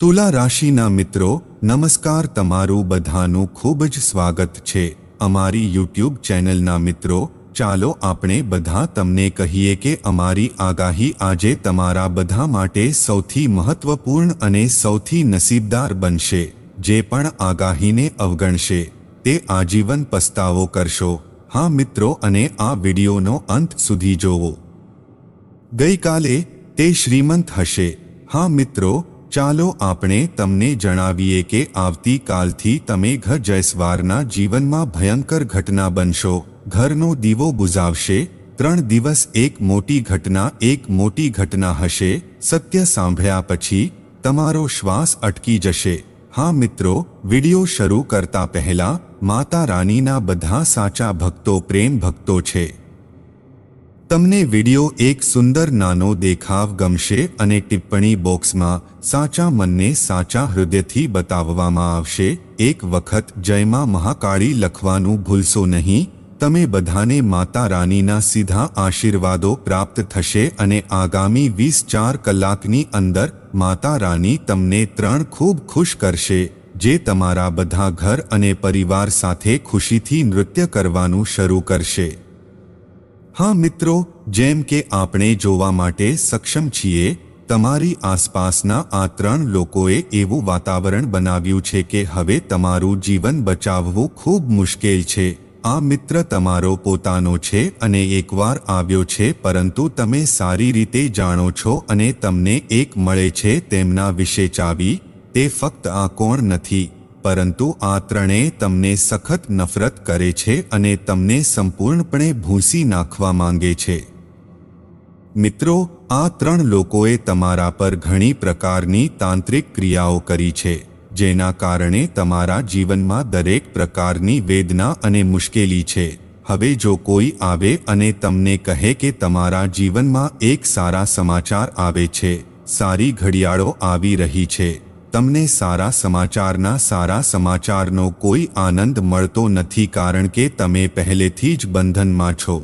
તુલા રાશિના મિત્રો, નમસ્કાર તમારું બધાનું ખૂબ જ સ્વાગત છે. અમારી યુટ્યુબ ચેનલના મિત્રો, ચાલો આપણે બધા તમને કહીએ કે અમારી આગાહી આજે તમારા બધા માટે સૌથી મહત્વપૂર્ણ અને સૌથી નસીબદાર બનશે. જે પણ આગાહીને અવગણશે, તે આજીવન પસ્તાવો કરશો. હા મિત્રો, અને આ વિડિયોનો અંત સુધી જોવો. ગઈકાલે તે શ્રીમંત હશે. હા મિત્રો ચાલો આપણે તમને જણાવીએ કે આવતીકાલથી તમે ઘર જયસ્વારના જીવનમાં ભયંકર ઘટના બનશો. ઘરનો દીવો બુઝાવશે. ત્રણ દિવસ એક મોટી ઘટના, એક મોટી ઘટના હશે. સત્ય સાંભળ્યા પછી તમારો શ્વાસ અટકી જશે. હા મિત્રો, વિડિયો શરૂ કરતા પહેલા માતા રાનીના બધા સાચા ભક્તો પ્રેમ ભક્તો છે. તમને વિડિયો એક સુંદર નાનો દેખાવ ગમશે અને ટિપ્પણી બોક્સમાં સાચા મનને સાચા હૃદયથી બતાવવામાં આવશે. એક વખત જયમાં મહાકાળી લખવાનું ભૂલશો નહીં. તમે બધાને માતા રાનીના સીધા આશીર્વાદો પ્રાપ્ત થશે અને આગામી વીસ ચાર કલાકની અંદર માતા રાની તમને ત્રણ ખૂબ ખુશ કરશે, જે તમારા બધા ઘર અને પરિવાર સાથે ખુશીથી નૃત્ય કરવાનું શરૂ કરશે. હા મિત્રો, જેમ કે આપણે જોવા માટે સક્ષમ છીએ, તમારી આસપાસના આ ત્રણ લોકોએ એવું વાતાવરણ બનાવ્યું છે કે હવે તમારું જીવન બચાવવું ખૂબ મુશ્કેલ છે. આ મિત્ર તમારો પોતાનો છે અને એકવાર આવ્યો છે, પરંતુ તમે સારી રીતે જાણો છો અને તમને એક મળે છે તેમના વિશે ચાવી, તે ફક્ત આ કોણ નથી. પરંતુ આ ત્રણેય તમને સખત નફરત કરે છે અને તમને સંપૂર્ણપણે ભૂંસી નાખવા માંગે છે. મિત્રો, આ ત્રણ લોકોએ તમારા પર ઘણી પ્રકારની તાંત્રિક ક્રિયાઓ કરી છે, જેના કારણે તમારા જીવનમાં દરેક પ્રકારની વેદના અને મુશ્કેલી છે. હવે જો કોઈ આવે અને તમને કહે કે તમારા જીવનમાં એક સારા સમાચાર આવે છે, સારી ઘડિયાળો આવી રહી છે તમને સારા સમાચારના સારા સમાચારનો કોઈ આનંદ મળતો નથી કારણ કે તમે પહેલેથી જ બંધનમાં છો.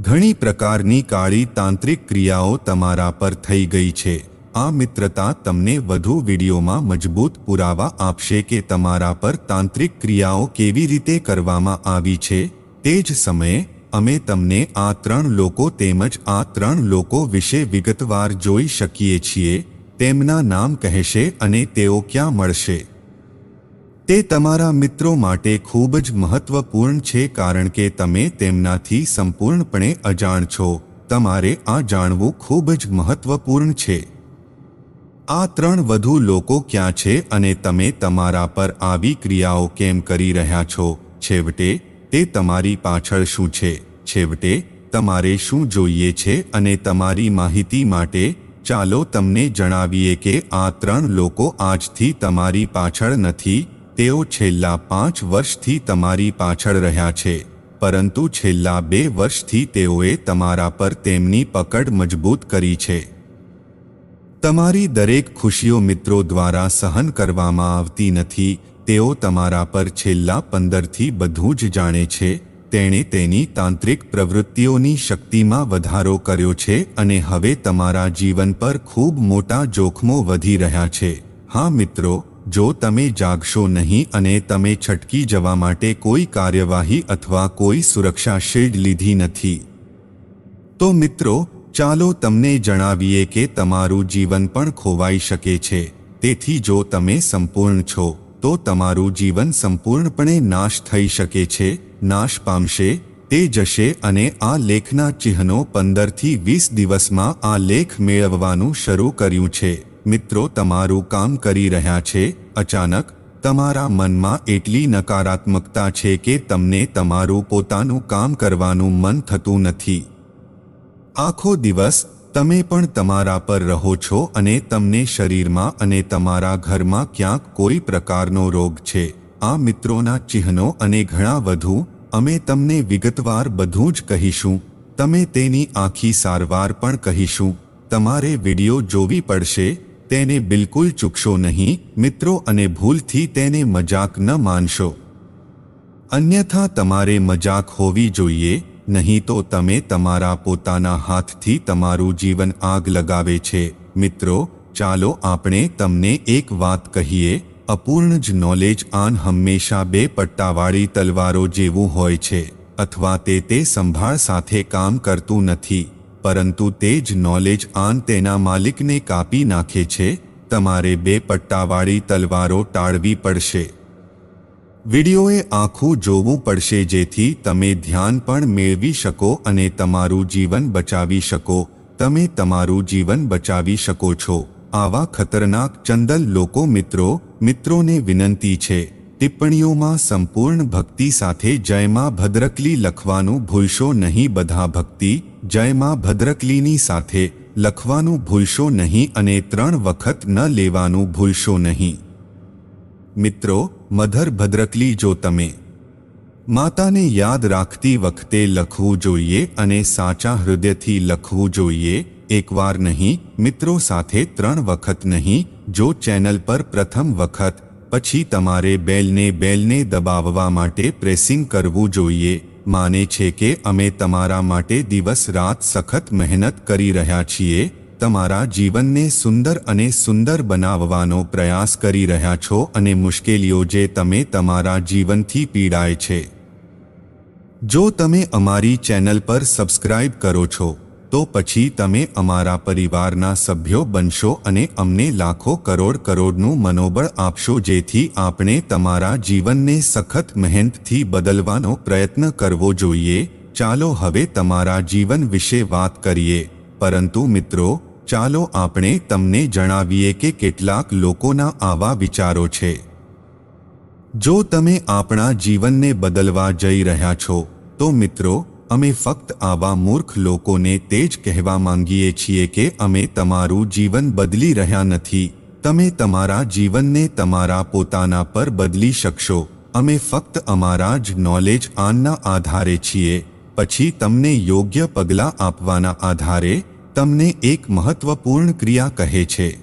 ઘણી પ્રકારની કાળી તાંત્રિક ક્રિયાઓ તમારા પર થઈ ગઈ છે. આ મિત્રતા તમને વધુ વિડીયોમાં મજબૂત પુરાવા આપશે કે તમારા પર તાંત્રિક ક્રિયાઓ કેવી રીતે કરવામાં આવી છે. તે જ સમયે, અમે તમને આ ત્રણ લોકો તેમજ આ ત્રણ લોકો વિશે વિગતવાર જોઈ શકીએ છીએ. તેમના નામ કહેશે અને તેઓ ક્યાં મળશે? તે તમારા મિત્રો માટે ખૂબ જ મહત્વપૂર્ણ છે કારણ કે તમે તેમનાથી સંપૂર્ણપણે અજાણ છો. તમારે આ જાણવું ખૂબ જ મહત્વપૂર્ણ છે. આ ત્રણ વધુ લોકો ક્યાં છે અને તમે તમારા પર આવી ક્રિયાઓ કેમ કરી રહ્યા છો? છેવટે, તે તમારી પાછળ શું છે? છેવટે, તમારે શું જોઈએ છે અને તમારી માહિતી માટે ચાલો તમને જણાવીએ કે આ ત્રણ લોકો આજથી તમારી પાછળ નથી, તેઓ છેલ્લા પાંચ વર્ષથી તમારી પાછળ રહ્યા છે. પરંતુ છેલ્લા બે વર્ષથી તેઓએ તમારા પર તેમની પકડ મજબૂત કરી છે. તમારી દરેક ખુશીઓ મિત્રો દ્વારા સહન કરવામાં આવતી નથી, તેઓ તમારા પર છેલ્લા પંદરથી બધું જ જાણે છે. તેણે તેની તાંત્રિક પ્રવૃત્તિઓની શક્તિમાં વધારો કર્યો છે અને હવે તમારા જીવન પર ખૂબ મોટા જોખમો વધી રહ્યા છે. હા મિત્રો, જો તમે જાગશો નહીં અને તમે છટકી જવા માટે કોઈ કાર્યવાહી અથવા કોઈ સુરક્ષા શિલ્ડ લીધી નથી. તો મિત્રો, ચાલો તમને જણાવીએ કે તમારું જીવન પણ ખોવાઈ શકે છે. તેથી જો તમે સંપૂર્ણ છો, તો તમારું જીવન સંપૂર્ણપણે નાશ થઈ શકે છે નાશ પામશે, તે જશે અને આ લેખના ચિહ્નો પંદરથી વીસ દિવસમાં આ લેખ મેળવવાનું શરૂ કર્યું છે. મિત્રો, તમારું કામ કરી રહ્યા છે. અચાનક, તમારા મનમાં એટલી નકારાત્મકતા છે કે તમને તમારું પોતાનું કામ કરવાનું મન થતું નથી. આખો દિવસ, તમે પણ તમારા પર રહો છો અને તમને શરીરમાં અને તમારા ઘરમાં ક્યાંક કોઈ પ્રકારનો રોગ છે. આ મિત્રોના ચિહ્નો અને ઘણા વધુ અમે તમને વિગતવાર બધું જ કહીશું. તમે તેની આખી સારવાર પણ કહીશું. તમારે વિડિયો જોવી પડશે, તેને બિલકુલ ચૂકશો નહીં, મિત્રો, અને ભૂલથી તેને મજાક ન માનશો. અન્યથા તમારે મજાક હોવી જોઈએ, નહીં તો તમે તમારા પોતાના હાથથી તમારું જીવન આગ લગાવે છે. મિત્રો, ચાલો આપણે તમને એક વાત કહીએ અપૂર્ણ જ નોલેજ આન હંમેશા બે પટ્ટાવાળી તલવારો જેવું હોય છે, અથવા તે તે સંભાળ સાથે કામ કરતું નથી, પરંતુ તે જ નોલેજ આન તેના માલિકને કાપી નાખે છે, તમારે બે પટ્ટાવાળી તલવારો ટાળવી પડશે. વિડિયોએ આખું જોવું પડશે જેથી તમે ધ્યાન પણ મેળવી શકો અને તમારું જીવન બચાવી શકો. તમે તમારું જીવન બચાવી શકો છો. આવા ખતરનાક ચંદલ લોકો મિત્રો મિત્રોને વિનંતી છે, ટિપ્પણીઓમાં સંપૂર્ણ ભક્તિ સાથે જયમાં ભદ્રકલી લખવાનું ભૂલશો નહીં બધા ભક્તિ, જયમાં ભદ્રકલીની સાથે લખવાનું ભૂલશો નહીં અને ત્રણ વખત ન લેવાનું ભૂલશો નહીં. મિત્રો, મધર ભદ્રકલી જો તમે માતાને યાદ રાખતી વખતે લખવું જોઈએ અને સાચા હૃદયથી લખવું જોઈએ એકવાર નહીં, મિત્રો સાથે ત્રણ વખત નહીં, જો ચેનલ પર પ્રથમ વખત, પછી તમારે બેલને બેલને દબાવવા માટે પ્રેસિંગ કરવું જોઈએ. માને છે કે અમે તમારા માટે દિવસ રાત સખત મહેનત કરી રહ્યા છીએ. તમારા જીવનને સુંદર અને સુંદર બનાવવાનો પ્રયાસ કરી રહ્યા છો અને મુશ્કેલીઓ જે તમે તમારા જીવનથી પીડાય છે. જો તમે અમારી ચેનલ પર સબસ્ક્રાઇબ કરો છો તો પછી તમે અમારા પરિવારના સભ્યો બનશો અને અમને લાખો કરોડ કરોડનું મનોબળ આપશો, જેથી આપણે તમારા જીવનને સખત મહેનતથી બદલવાનો પ્રયત્ન કરવો જોઈએ. ચાલો હવે તમારા જીવન વિશે વાત કરીએ. પરંતુ મિત્રો, ચાલો આપણે તમને જણાવીએ કે કેટલાક લોકોના આવા વિચારો છે. જો તમે આપણા જીવનને બદલવા જઈ રહ્યા છો, તો મિત્રો અમે ફક્ત આવા મૂર્ખ લોકોને તે જ કહેવા માંગીએ છીએ કે અમે તમારું જીવન બદલી રહ્યા નથી. તમે તમારા જીવનને તમારા પોતાના પર બદલી શકશો. અમે ફક્ત અમારા જ નોલેજ આનના આધારે છીએ. પછી તમને યોગ્ય પગલાં આપવાના આધારે તમને એક મહત્વપૂર્ણ ક્રિયા કહે છે.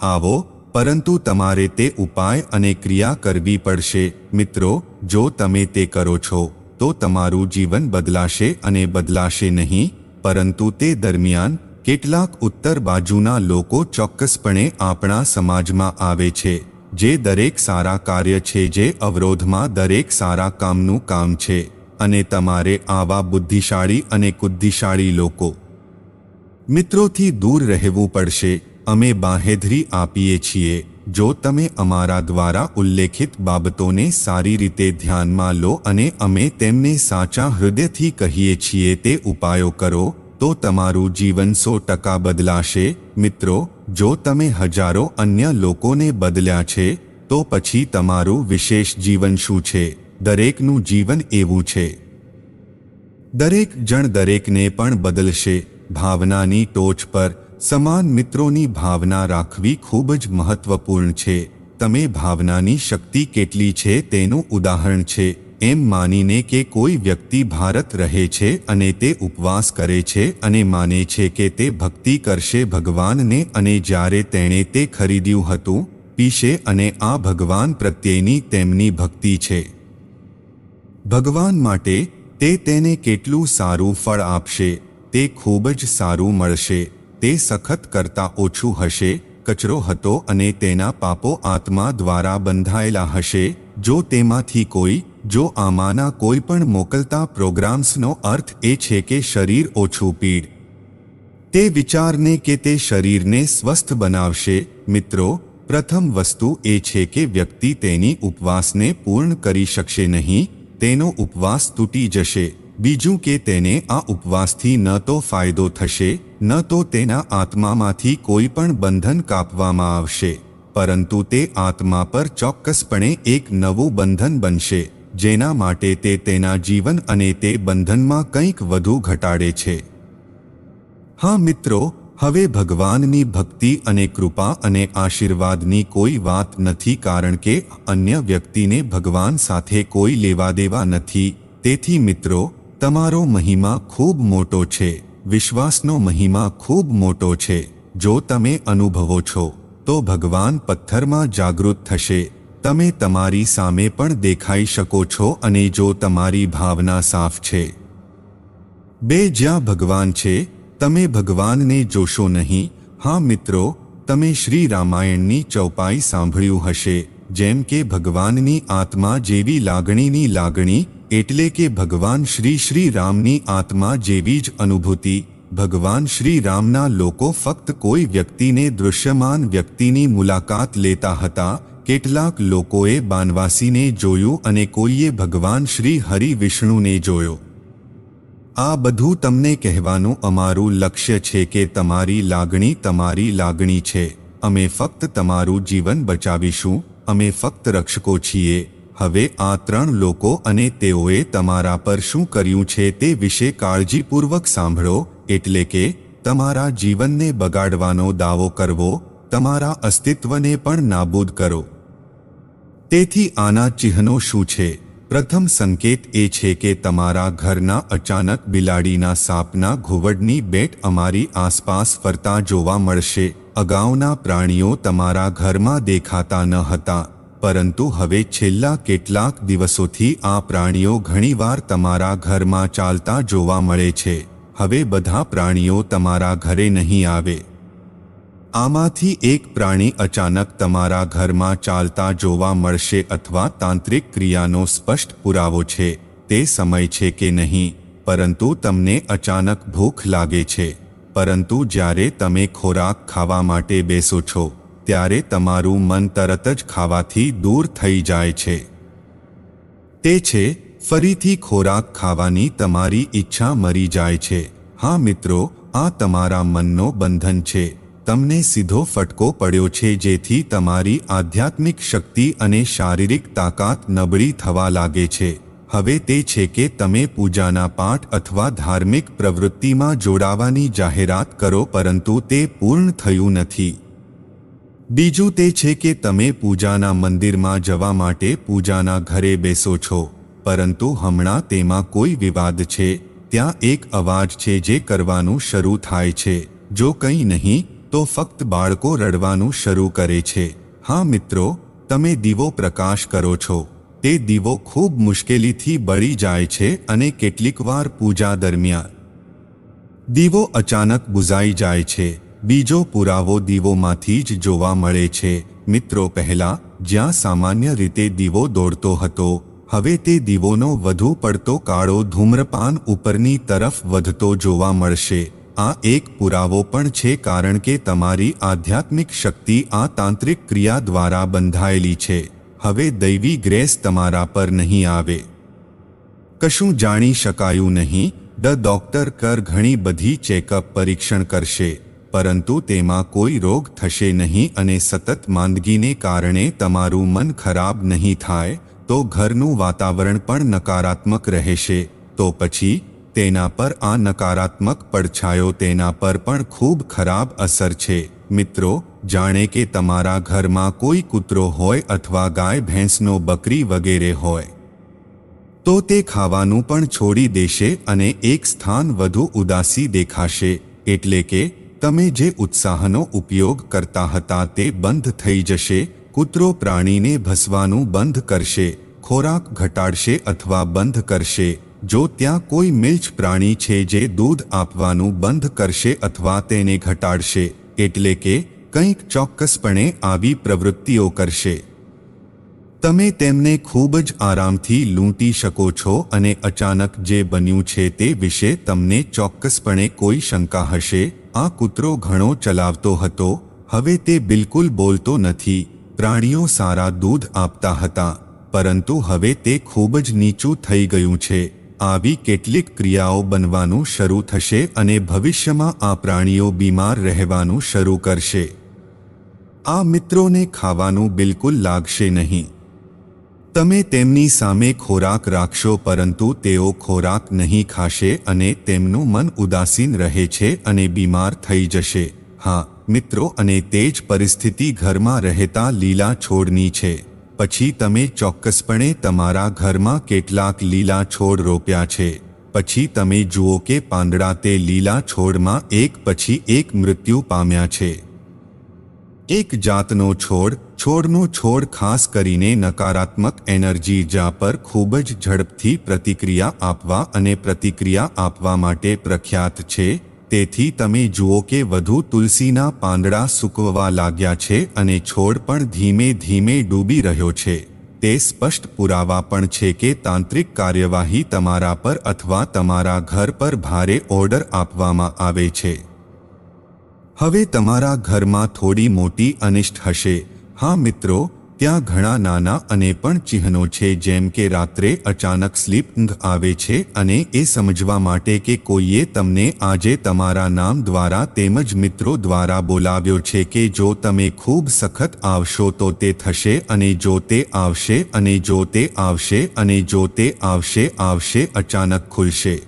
આવો, પરંતુ તમારે તે ઉપાય અને ક્રિયા કરવી પડશે. મિત્રો, જો તમે તે કરો છો તો તમારું જીવન બદલાશે અને બદલાશે નહીં, પરંતુ તે દરમિયાન કેટલાક ઉત્તર બાજુના લોકો ચોક્કસપણે આપણા સમાજમાં આવે છે, જે દરેક સારા કાર્ય છે, જે અવરોધમાં દરેક સારા કામનું કામ છે, અને તમારે આવા બુદ્ધિશાળી અને કુદ્ધિશાળી લોકો મિત્રોથી દૂર રહેવું પડશે. અમે બાહેધરી આપીએ છીએ. જો તમે અમારા દ્વારા ઉલ્લેખિત બાબતોને સારી રીતે ધ્યાનમાં લો અને અમે તેમને સાચા હૃદયથી કહીએ છીએ તે ઉપાયો કરો, તો તમારું જીવન સો ટકા બદલાશે. મિત્રો, જો તમે હજારો અન્ય લોકોને બદલ્યા છે, તો પછી તમારું વિશેષ જીવન શું છે? દરેકનું જીવન એવું છે. દરેક જણ દરેકને પણ બદલશે. ભાવનાની ટોચ પર સમાન મિત્રોની ભાવના રાખવી ખૂબ જ મહત્વપૂર્ણ છે. તમે ભાવનાની શક્તિ કેટલી છે તેનું ઉદાહરણ છે. એમ માનીને કે કોઈ વ્યક્તિ ભારત રહે છે અને તે ઉપવાસ કરે છે અને માને છે કે તે ભક્તિ કરશે ભગવાનને અને જ્યારે તેણે તે ખરીદ્યું હતું, પીશે અને આ ભગવાન પ્રત્યેની તેમની ભક્તિ છે. ભગવાન માટે તે તેને કેટલું સારું ફળ આપશે, તે ખૂબ જ સારું મળશે. તે સખત કરતાં ઓછું હશે, કચરો હતો અને તેના પાપો આત્મા દ્વારા બંધાયેલા હશે, જો તેમાંથી કોઈ, જો આમાંના કોઈ પણ મોકલતા પ્રોગ્રામ્સનો અર્થ એ છે કે શરીર ઓછું પીડ. તે વિચારને કે તે શરીરને સ્વસ્થ બનાવશે, મિત્રો, પ્રથમ વસ્તુ એ છે કે વ્યક્તિ તેની ઉપવાસને પૂર્ણ કરી શકશે નહીં, તેનો ઉપવાસ તૂટી જશે. બીજું કે તેને આ ઉપવાસથી ન તો ફાયદો થશે, ન તો તેના આત્મામાંથી કોઈ પણ બંધન કાપવામાં આવશે. પરંતુ તે આત્મા પર ચોક્કસપણે એક નવું બંધન બનશે, જેના માટે તે તેના જીવન અને તે બંધનમાં કંઈક વધુ ઘટાડે છે. હા મિત્રો, હવે ભગવાનની ભક્તિ અને કૃપા અને આશીર્વાદની કોઈ વાત નથી કારણ કે અન્ય વ્યક્તિને ભગવાન સાથે કોઈ લેવા દેવા નથી. તેથી મિત્રો તમારો મહિમા ખૂબ મોટો છે, વિશ્વાસનો મહિમા ખૂબ મોટો છે, જો તમે અનુભવો છો, તો ભગવાન પથ્થરમાં જાગૃત થશે, તમે તમારી સામે પણ દેખાઈ શકો છો અને જો તમારી ભાવના સાફ છે. બે જ્યાં ભગવાન છે, તમે ભગવાનને જોશો નહીં, હા મિત્રો, તમે શ્રી રામાયણની ચૌપાઈ સાંભળ્યું હશે, જેમ કે ભગવાનની આત્મા જેવી લાગણીની લાગણી એટલે કે ભગવાન શ્રી શ્રી રામની આત્મા જેવી જ અનુભૂતિ, ભગવાન શ્રી રામના લોકો ફક્ત કોઈ વ્યક્તિને દૃશ્યમાન વ્યક્તિની મુલાકાત લેતા હતા, કેટલાક લોકોએ બાનવાસીને જોયું અને કોઈએ ભગવાન શ્રી હરિ વિષ્ણુને જોયો. આ બધું તમને કહેવાનું અમારું લક્ષ્ય છે કે તમારી લાગણી તમારી લાગણી છે. અમે ફક્ત તમારું જીવન બચાવીશું, અમે ફક્ત રક્ષકો છીએ. હવે આ ત્રણ લોકો અને તેઓએ તમારા પર શું કર્યું છે તે વિશે કાળજીપૂર્વક સાંભળો, એટલે કે તમારા જીવનને બગાડવાનો દાવો કરવો, તમારા અસ્તિત્વને પણ નાબૂદ કરો. તેથી આના ચિહ્નો શું છે? પ્રથમ સંકેત એ છે કે તમારા ઘરના અચાનક બિલાડીના સાપના ઘુવડની બેટ અમારી આસપાસ ફરતા જોવા મળશે. અગાઉના પ્રાણીઓ તમારા ઘરમાં દેખાતા ન હતા. પરંતુ હવે છેલ્લા કેટલાક દિવસોથી આ પ્રાણીઓ ઘણીવાર તમારા ઘરમાં ચાલતા જોવા મળે છે. હવે બધા પ્રાણીઓ તમારા ઘરે નહીં આવે. આમાંથી એક પ્રાણી અચાનક તમારા ઘરમાં ચાલતા જોવા મળશે અથવા તાંત્રિક ક્રિયાનો સ્પષ્ટ પુરાવો છે. તે સમય છે કે નહીં, પરંતુ તમને અચાનક ભૂખ લાગે છે. પરંતુ જ્યારે તમે ખોરાક ખાવા માટે બેસો છો ત્યારે તમારું મન તરત જ ખાવાથી દૂર થઈ જાય છે. તે છે, ફરીથી ખોરાક ખાવાની તમારી ઈચ્છા મરી જાય છે. હા મિત્રો, આ તમારા મનનો બંધન છે. તમને સીધો ફટકો પડ્યો છે જેથી તમારી આધ્યાત્મિક શક્તિ અને શારીરિક તાકાત નબળી થવા લાગે છે. હવે તે છે કે તમે પૂજાના પાઠ અથવા ધાર્મિક પ્રવૃત્તિમાં જોડાવાની જાહેરાત કરો પરંતુ તે પૂર્ણ થયું નથી. બીજું તે છે કે તમે પૂજાના મંદિરમાં જવા માટે પૂજાના ઘરે બેસો છો, પરંતુ હમણાં તેમાં કોઈ વિવાદ છે, ત્યાં એક અવાજ છે જે કરવાનું શરૂ થાય છે, જો કંઈ નહીં, તો ફક્ત બાળકો રડવાનું શરૂ કરે છે. હા મિત્રો, તમે દીવો પ્રકાશ કરો છો. તે દીવો ખૂબ મુશ્કેલીથી બળી જાય છે અને કેટલીકવાર પૂજા દરમિયાન. દીવો અચાનક બુઝાઈ જાય છે. બીજો પુરાવો દીવોમાંથી જ જોવા મળે છે. મિત્રો પહેલા, જ્યાં સામાન્ય રીતે દીવો દોડતો હતો, હવે તે દીવોનો વધુ પડતો કાળો ધૂમ્રપાન ઉપરની તરફ વધતો જોવા મળશે. આ એક પુરાવો પણ છે કારણ કે તમારી આધ્યાત્મિક શક્તિ આ તાંત્રિક ક્રિયા દ્વારા બંધાયેલી છે. હવે દૈવી ગ્રેસ તમારા પર નહીં આવે. કશું જાણી શકાયું નહીં. ધ ડોક્ટર કર ઘણી બધી ચેકઅપ પરીક્ષણ કરશે. પરંતુ તેમાં કોઈ રોગ થશે નહીં અને સતત માંદગીને કારણે તમારું મન ખરાબ નહીં થાય, તો ઘરનું વાતાવરણ પણ નકારાત્મક રહેશે. તો પછી, તેના પર આ નકારાત્મક પડછાયો તેના પર પણ ખૂબ ખરાબ અસર છે. મિત્રો, જાણે કે તમારા ઘરમાં કોઈ કૂતરો હોય અથવા ગાય, ભેંસનો, બકરી વગેરે હોય. તો તે ખાવાનું પણ છોડી દેશે અને એક સ્થાન વધુ ઉદાસી દેખાશે. એટલે કે તમે જે ઉત્સાહનો ઉપયોગ કરતા હતા તે બંધ થઈ જશે, કૂતરો પ્રાણીને ભસવાનું બંધ કરશે, ખોરાક ઘટાડશે અથવા બંધ કરશે, જો ત્યાં કોઈ મિલ્ચ પ્રાણી છે જે દૂધ આપવાનું બંધ કરશે અથવા તેને ઘટાડશે, એટલે કે કંઈક ચોક્કસપણે આવી પ્રવૃત્તિઓ કરશે. તમે તેમને ખૂબ જ આરામથી લૂંટી શકો છો અને અચાનક જે બન્યું છે તે વિશે તમને ચોક્કસપણે કોઈ શંકા હશે. આ કૂતરો ઘણો ચલાવતો હતો. હવે તે બિલકુલ બોલતો નથી. પ્રાણીઓ સારા દૂધ આપતા હતા. પરંતુ હવે તે ખૂબ જ નીચું થઈ ગયું છે. આવી કેટલીક ક્રિયાઓ બનવાનું શરૂ થશે અને ભવિષ્યમાં આ પ્રાણીઓ બીમાર રહેવાનું શરૂ કરશે. આ મિત્રોને ખાવાનું બિલકુલ લાગશે નહીં. તમે તેમની સામે ખોરાક રાખશો, પરંતુ તેઓ ખોરાક નહીં ખાશે અને તેમનું મન ઉદાસીન રહે છે અને બીમાર થઈ જશે. હા, મિત્રો, અને તે જ પરિસ્થિતિ ઘરમાં રહેતા લીલા છોડની છે. પછી તમે ચોક્કસપણે તમારા ઘરમાં કેટલાક લીલા છોડ રોપ્યા છે. પછી તમે જુઓ કે પાંદડા તે લીલા છોડમાં એક પછી એક મૃત્યુ પામ્યા છે. એક જાતનો છોડ છોડનો છોડ ખાસ કરીને નકારાત્મક એનર્જી જા પર ખૂબ જ ઝડપથી પ્રતિક્રિયા આપવા અને પ્રતિક્રિયા આપવા માટે પ્રખ્યાત છે. તેથી તમે જુઓ કે વધુ તુલસીના પાંદડા સૂકવવા લાગ્યા છે અને છોડ પણ ધીમે ધીમે ડૂબી રહ્યો છે. તે સ્પષ્ટ પુરાવા પણ છે કે તાંત્રિક કાર્યવાહી તમારા પર અથવા તમારા ઘર પર ભારે ઓર્ડર આપવામાં આવે છે. હવે તમારા ઘરમાં થોડી મોટી અનિષ્ટ હશે. હા મિત્રો, ત્યાં ઘણા નાના અને પણ ચિહ્નો છે જેમ કે રાત્રે અચાનક સ્લીપ ઊંઘ આવે છે અને એ સમજવા માટે કે કોઈએ તમને આજે તમારા નામ દ્વારા તેમજ મિત્રો દ્વારા બોલાવ્યો છે કે જો તમે ખૂબ સખત આવશો તો તે થશે અને જો તે આવશે અને જો તે આવશે અને જો તે આવશે આવશે, અચાનક ખુલશે.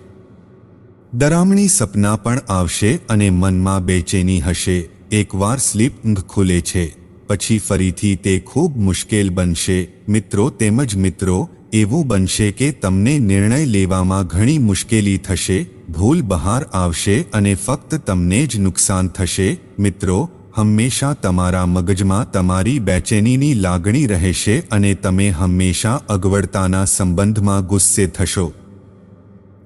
ડરામણી સપના પણ આવશે અને મનમાં બેચેની હશે. એકવાર સ્લીપ ઊંઘ ખુલે છે. પછી ફરીથી તે ખૂબ મુશ્કેલ બનશે. મિત્રો તેમજ મિત્રો, એવું બનશે કે તમને નિર્ણય લેવામાં ઘણી મુશ્કેલી થશે, ભૂલ બહાર આવશે અને ફક્ત તમને જ નુકસાન થશે. મિત્રો, હંમેશા તમારા મગજમાં તમારી બેચેનીની લાગણી રહેશે અને તમે હંમેશા અગવડતાના સંબંધમાં ગુસ્સે થશો.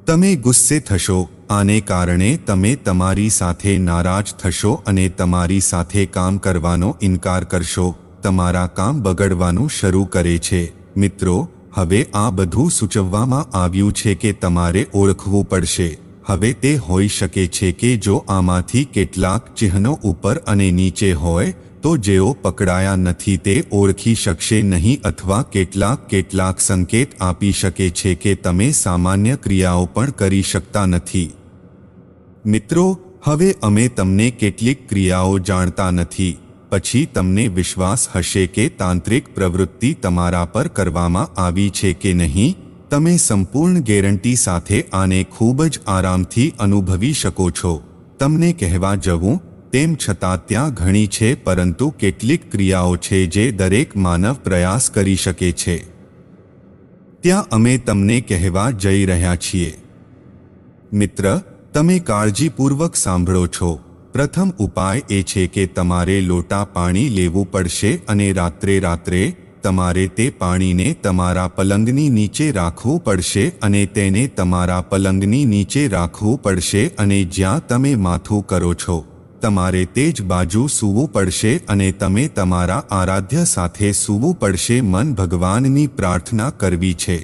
તમે ગુસ્સે થશો. આને કારણે તમે તમારી સાથે નારાજ થશો અને તમારી સાથે કામ કરવાનો ઇનકાર કરશો. તમારા કામ બગડવાનું શરૂ કરે છે. મિત્રો, હવે આ બધું સૂચવવામાં આવ્યું છે કે તમારે ઓળખવું પડશે. હવે તે હોઈ શકે છે કે જો આમાંથી કેટલાક ચિહ્નો ઉપર અને નીચે હોય, તો જેઓ પકડાયા નથી તે ઓળખી શકશે નહીં અથવા કેટલાક કેટલાક સંકેત આપી શકે છે કે તમે સામાન્ય ક્રિયાઓ પણ કરી શકતા નથી. મિત્રો, હવે અમે તમને કેટલીક ક્રિયાઓ જાણતા નથી. પછી તમને વિશ્વાસ હશે કે તાંત્રિક પ્રવૃત્તિ તમારા પર કરવામાં આવી છે કે નહીં. તમે સંપૂર્ણ ગેરંટી સાથે આને ખૂબ જ આરામથી અનુભવી શકો છો. તમને કહેવા જવું, તેમ છતાં ત્યાં ઘણી છે પરંતુ કેટલીક ક્રિયાઓ છે જે દરેક માનવ પ્રયાસ કરી શકે છે. ત્યાં અમે તમને કહેવા જઈ રહ્યા છીએ. મિત્ર તમે કાળજીપૂર્વક સાંભળો છો. પ્રથમ ઉપાય એ છે કે તમારે લોટા પાણી લેવું પડશે અને રાત્રે રાત્રે તમારે તે પાણીને તમારા પલંગની નીચે રાખવું પડશે અને તેને તમારા પલંગની નીચે રાખવું પડશે અને જ્યાં તમે માથું કરો છો, તમારે તે જ બાજુ સૂવું પડશે અને તમે તમારા આરાધ્ય સાથે સૂવું પડશે. મન ભગવાનની પ્રાર્થના કરવી છે.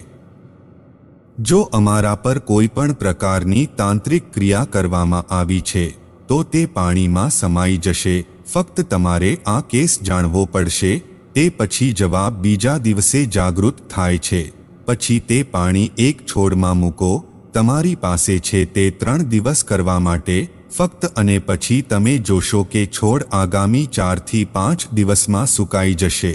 જો અમારા પર કોઈ પણ પ્રકારની તાંત્રિક ક્રિયા કરવામાં આવી છે, તો તે પાણીમાં સમાઈ જશે. ફક્ત તમારે આ કેસ જાણવો પડશે. તે પછી જવાબ બીજા દિવસે જાગૃત થાય છે. પછી તે પાણી એક છોડમાં મૂકો. તમારી પાસે છે તે ત્રણ દિવસ કરવા માટે. ફક્ત અને પછી તમે જોશો કે છોડ આગામી ચારથી પાંચ દિવસમાં સુકાઈ જશે.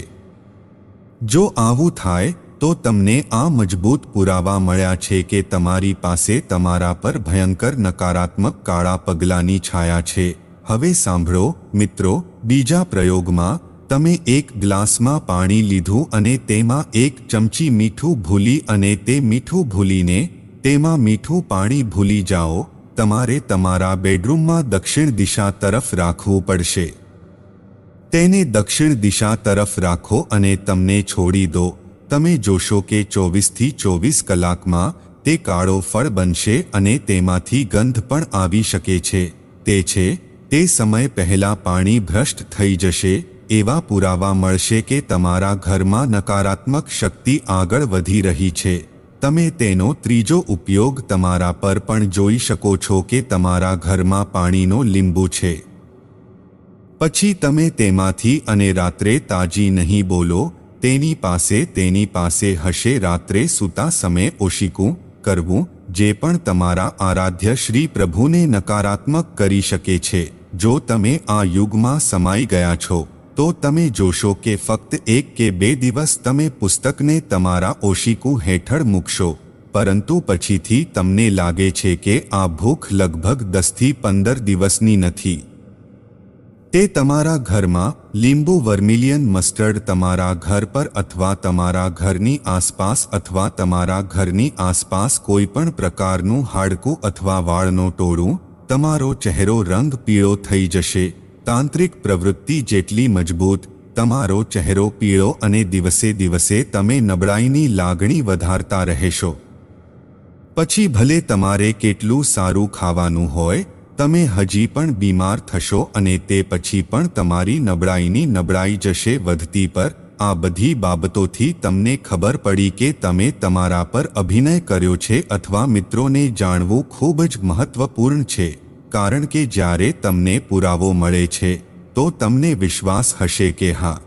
જો આવું થાય તો તમને આ મજબૂત પુરાવા મળ્યા છે કે તમારી પાસે તમારા પર ભયંકર નકારાત્મક કાળા પગલાંની છાયા છે. હવે સાંભળો, મિત્રો, બીજા પ્રયોગમાં તમે એક ગ્લાસમાં પાણી લીધું અને તેમાં એક ચમચી મીઠું ભૂલી અને તે મીઠું ભૂલીને તેમાં મીઠું પાણી ભૂલી જાઓ. તમારે તમારા બેડરૂમમાં દક્ષિણ દિશા તરફ રાખવું પડશે. તેને દક્ષિણ દિશા તરફ રાખો અને તમને છોડી દો. તમે જોશો કે ચોવીસથી ચોવીસ કલાકમાં તે કાળો ફળ બનશે અને તેમાંથી ગંધ પણ આવી શકે છે. તે છે, તે સમય પહેલાં પાણી ભ્રષ્ટ થઈ જશે, એવા પુરાવા મળશે કે તમારા ઘરમાં નકારાત્મક શક્તિ આગળ વધી રહી છે. તમે તેનો ત્રીજો ઉપયોગ તમારા પર પણ જોઈ શકો છો કે તમારા ઘરમાં પાણીનો લીંબુ છે. પછી તમે તેમાંથી અને રાત્રે તાજી નહીં બોલો તેની પાસે તેની પાસે હશે. રાત્રે સૂતા સમયે ઓશિકું કરવું, જે પણ તમારા આરાધ્ય શ્રી પ્રભુને નકારાત્મક કરી શકે છે. જો તમે આ યુગમાં સમાઈ ગયા છો, તો તમે જોશો કે ફક્ત એક કે બે દિવસ તમે પુસ્તકને તમારા ઓશિકુ હેઠળ મૂકશો. પરંતુ પછીથી તમને લાગે છે કે આ ભૂખ લગભગ દસથી પંદર દિવસની નથી. તે તમારા ઘરમાં લીંબુ વર્મિલિયન મસ્ટર્ડ તમારા ઘર પર અથવા તમારા ઘરની આસપાસ અથવા તમારા ઘરની આસપાસ કોઈપણ પ્રકારનું હાડકું અથવા વાળનો ટોળું, તમારો ચહેરો રંગ પીળો થઈ જશે. તાંત્રિક પ્રવૃત્તિ જેટલી મજબૂત, તમારો ચહેરો પીળો અને દિવસે દિવસે તમે નબળાઈની લાગણી વધારતા રહેશો. પછી ભલે તમારે કેટલું સારું ખાવાનું હોય તમે હજી પણ બીમાર થશો અને તે પછી પણ તમારી નબળાઈની નબળાઈ જશે વધતી પર. આ બધી બાબતોથી તમને ખબર પડી કે તમે તમારા પર અભિનય કર્યો છે અથવા મિત્રોને જાણવું ખૂબ જ મહત્વપૂર્ણ છે. કારણ કે જ્યારે તમને પુરાવો મળે છે, તો તમને વિશ્વાસ હશે કે હા.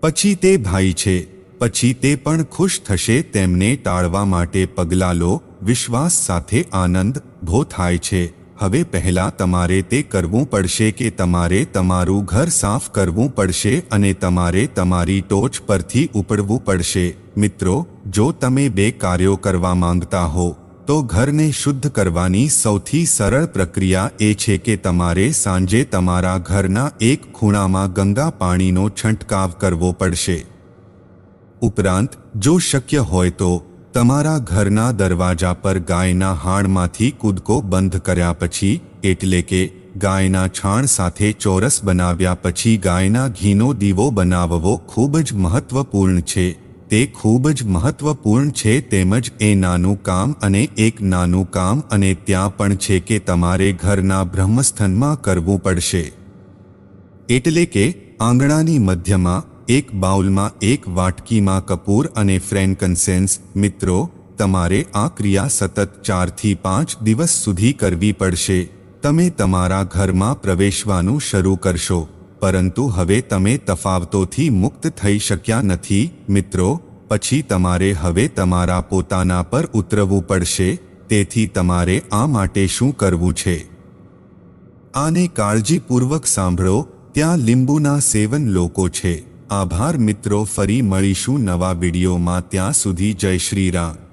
પછી તે ભાઈ છે, પછી તે પણ ખુશ થશે તેમને ટાળવા માટે પગલાં લો, વિશ્વાસ સાથે આનંદ ભો થાય છે. હવે પહેલા તમારે તે કરવું પડશે કે તમારે તમારું ઘર સાફ કરવું પડશે અને તમારે તમારી ટોચ પરથી ઉપડવું પડશે. મિત્રો, જો તમે બે કાર્યો કરવા માંગતા હો, તો ઘરને શુદ્ધ કરવાની સૌથી સરળ પ્રક્રિયા એ છે કે તમારે સાંજે તમારા ઘરના એક ખૂણામાં ગંગા પાણીનો છંટકાવ કરવો પડશે. ઉપરાંત, જો શક્ય હોય તો તમારા ઘરના દરવાજા પર ગાયના હાડમાંથી કૂદકો બંધ કર્યા પછી, એટલે કે ગાયના છાણ સાથે ચોરસ બનાવ્યા પછી ગાયના ઘીનો દીવો બનાવવો ખૂબ જ મહત્વપૂર્ણ છે. તે ખૂબ જ મહત્વપૂર્ણ છે તેમજ એ નાનું કામ અને એક નાનું કામ અને ત્યાં પણ છે કે તમારે ઘરના બ્રહ્મસ્થાનમાં કરવું પડશે. એટલે કે આંગણાની મધ્યમાં એક બાઉલમાં એક વાટકીમાં કપૂર અને ફ્રેન્કન્સેન્સ, મિત્રો, તમારે આ ક્રિયા સતત ચારથી પાંચ દિવસ સુધી કરવી પડશે. તમે તમારા ઘરમાં પ્રવેશવાનું શરૂ કરશો. પરંતુ હવે તમે તફાવતોથી મુક્ત થઈ શક્યા નથી, મિત્રો. પછી તમારે હવે તમારા પોતાના પર ઉતરવું પડશે. તેથી તમારે આ માટે શું કરવું છે? આને કાળજીપૂર્વક સાંભળો. ત્યાં લીંબુના સેવન લોકો છે. આભાર મિત્રો ફરી મળીશું નવા વિડીયોમાં. ત્યાં સુધી જય શ્રી રામ.